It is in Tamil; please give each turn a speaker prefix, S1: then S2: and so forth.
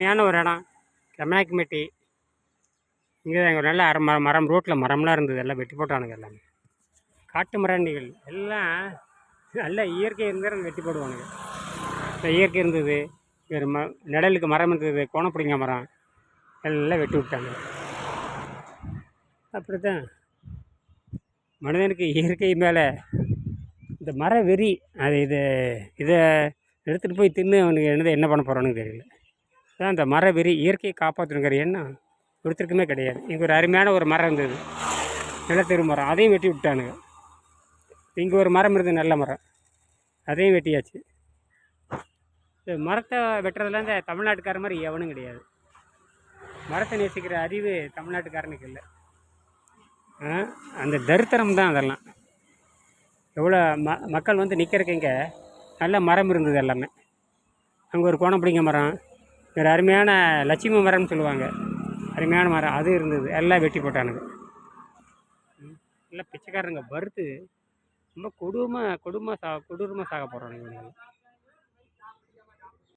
S1: ஏன்னா ஒரு இடம். கம்னாக்கிமெட்டி இங்கே தான் ஒரு நல்ல அரை மரம் மரம் ரோட்டில் மரம்லாம் இருந்தது. எல்லாம் வெட்டி போட்டானுங்க எல்லாமே. காட்டு மரண்டிகள் எல்லாம் நல்ல இயற்கை இருந்தால் வெட்டி போடுவானுங்க. இப்போ இயற்கை இருந்தது. ஒரு ம நிழலுக்கு மரம் இருந்தது. கோணப்பிடிங்க மரம். எல்லாம் வெட்டி விட்டாங்க. அப்படி தான் மனிதனுக்கு இயற்கை மேலே இந்த மர வெறி அது இது இதை எடுத்துகிட்டு போய் தின்னு அவனுக்கு என்னது என்ன பண்ண போகிறானுங்க தெரியல. அதான் அந்த மர வெறி இயற்கையை காப்பாற்றணுங்கிற எண்ணம் ஒருத்தருக்குமே கிடையாது. இங்கே ஒரு அருமையான ஒரு மரம் இருந்தது. நிலத்தெரு மரம். அதையும் வெட்டி விட்டானுங்க இங்கே ஒரு மரம் இருந்தது நல்ல மரம். அதையும் வெட்டியாச்சு. இந்த மரத்தை வெட்டுறதுல இந்த தமிழ்நாட்டுக்கார மாதிரி எவனும் கிடையாது. மரத்தை நேசிக்கிற அறிவு தமிழ்நாட்டுக்காரனுக்கு இல்லை. ஆ, அந்த தரித்திரம் தான் அதெல்லாம். எவ்வளோ ம மக்கள் வந்து நிற்கிறக்கு இங்கே நல்ல மரம் இருந்தது எல்லாமே. அங்கே ஒரு கோணப்பிடிங்க மரம். ஒரு அருமையான லட்சுமி மரம்னு சொல்லுவாங்க. அருமையான மரம். அது இருந்தது. எல்லாம் வெட்டி போட்டானுங்க. ம், எல்லாம் பிச்சைக்காரனுங்க. வறுத்து ரொம்ப கொடுமை கொடுமை சா கொடூரமாக சாக போகிறானுங்க